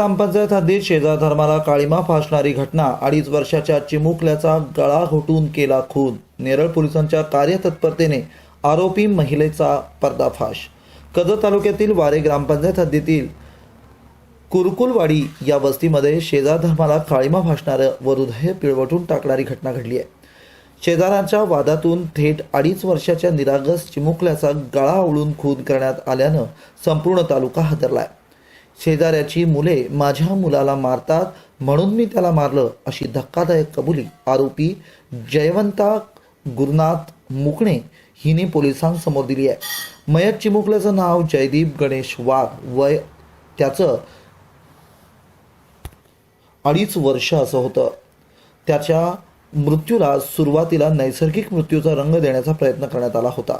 ग्रामपंचायत हद्दीत शेजार धर्माला काळीमा फासणारी घटना अडीच वर्षाच्या चिमुकल्याचा गळा घोटून केला खून. नेरळ पोलिसांच्या कार्यतत्परतेने आरोपी महिलेचा पर्दाफाश. कजत तालुक्यातील वारे ग्रामपंचायत हद्दीतील कुरकुलवाडी या वस्तीमध्ये शेजार धर्माला काळीमा फासणारं व हृदय पिळवटून टाकणारी घटना घडली आहे. शेजाऱ्यांच्या वादातून थेट अडीच वर्षाच्या निरागस चिमुकल्याचा गळा ओळून खून करण्यात आल्यानं संपूर्ण तालुका हादरलाय. शेजाऱ्याची मुले माझ्या मुलाला मारतात म्हणून मी त्याला मारलं अशी धक्कादायक कबुली. आरोपी जयवंता गुरुनाथ मुकणे हिने पोलिसांसमोर दिली आहे. मयत चिमुकल्याचं नाव जयदीप गणेश वाघ. वय त्याचं अडीच वर्ष असं होतं. त्याच्या मृत्यूला सुरुवातीला नैसर्गिक मृत्यूचा रंग देण्याचा प्रयत्न करण्यात आला होता.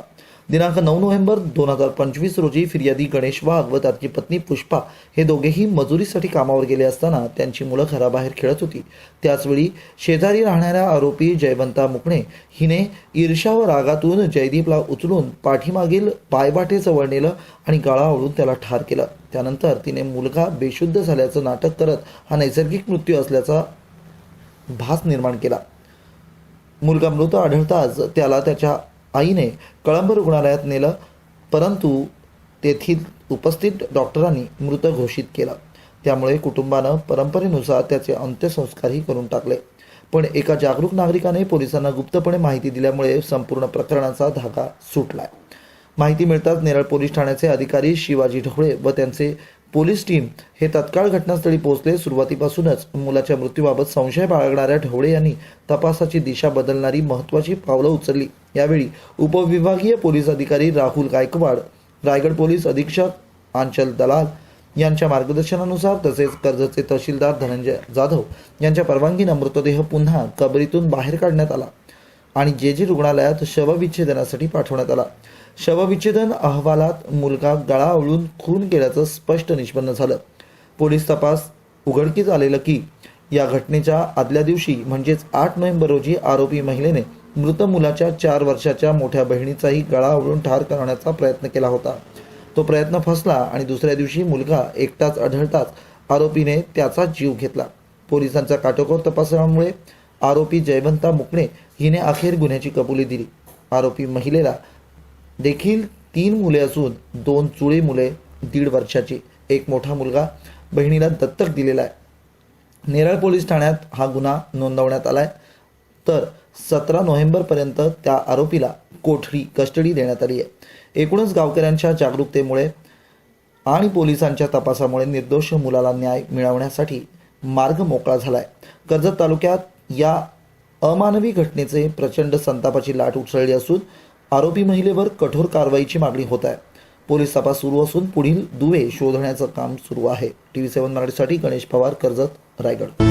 दिनांक नऊ नोव्हेंबर दोन हजार पंचवीस रोजी फिर्यादी गणेश वाघ व त्याची पत्नी पुष्पा हे दोघेही मजुरीसाठी कामावर गेले असताना त्यांची मुलं घराबाहेर खेळत होती. त्याचवेळी शेजारी राहणाऱ्या आरोपी जयवंता मुकणे हिने ईर्षा व रागातून जयदीपला उचलून पाठीमागील पायवाटेजवळ नेलं आणि गळा ओढून त्याला ठार केलं. त्यानंतर तिने मुलगा बेशुद्ध झाल्याचं नाटक करत हा नैसर्गिक मृत्यू असल्याचा भास निर्माण केला. मुलगा मृत आढळताच त्याला त्याच्या आईने कळंब रुग्णालयात नेलं परंतु तेथील उपस्थित डॉक्टरांनी मृत घोषित केला. त्यामुळे कुटुंबानं परंपरेनुसार त्याचे अंत्यसंस्कारही करून टाकले. पण एका जागरूक नागरिकाने पोलिसांना गुप्तपणे माहिती दिल्यामुळे संपूर्ण प्रकरणाचा धागा सुटलाय. माहिती मिळताच नेरळ पोलीस ठाण्याचे अधिकारी शिवाजी ढवळे व त्यांचे पोलीस टीम हे तत्काळ घटनास्थळी पोहोचले. सुरुवातीपासूनच मुलाच्या मृत्यूबाबत संशय बाळगणाऱ्या ढवळे यांनी तपासाची दिशा बदलणारी महत्त्वाची पावलं उचलली. यावेळी उपविभागीय पोलीस अधिकारी राहुल गायकवाड रायगड पोलीस अधीक्षक आंचल दलाल यांच्या मार्गदर्शनानुसार तसेच कर्जतचे तहसीलदार धनंजय जाधव यांच्या परवानगीनं मृतदेह पुन्हा कबरीतून बाहेर काढण्यात आला आणि जे जे रुग्णालयात शवविच्छेदनासाठी पाठवण्यात आला. शवविच्छेदन अहवालात मुलगा गळा आवळून खून केल्याचं स्पष्ट निष्पन्न झालं. पोलीस तपास उघडकीस आलेलं की या घटनेच्या आदल्या दिवशी म्हणजेच आठ नोव्हेंबर रोजी आरोपी महिलेने मृत मुलाच्या चार वर्षाच्या मोठ्या बहिणीचाही गळा आवळून ठार करण्याचा प्रयत्न केला होता. तो प्रयत्न फसला आणि दुसऱ्या दिवशी मुलगा एकटाच आढळताच आरोपीने त्याचा जीव घेतला. पोलिसांच्या काटोकोर तपासामुळे आरोपी जयवंता मुकणे हिने अखेर गुन्ह्याची कबुली दिली. आरोपी महिलेला देखील तीन मुले असून दोन चुळे मुले दीड वर्षाची. एक मोठा मुलगा बहिणीला दत्तक दिलेला आहे. नेरळ पोलीस ठाण्यात हा गुन्हा नोंदवण्यात आलाय. तर सतरा नोव्हेंबरपर्यंत त्या आरोपीला कोठडी कस्टडी देण्यात आली आहे. एकूणच गावकऱ्यांच्या जागरूकतेमुळे आणि पोलिसांच्या तपासामुळे निर्दोष मुलाला न्याय मिळवण्यासाठी मार्ग मोकळा झालाय. कर्जत तालुक्यात या अमानवी घटनेचे प्रचंड संतापाची लाट उसळली असून आरोपी महिलेवर कठोर कारवाईची मागणी होत आहे. पोलीस तपास सुरू असून पुढील दुवे शोधण्याचं काम सुरू आहे. टीव्ही सेव्हन मराठीसाठी गणेश पवार कर्जत रायगड.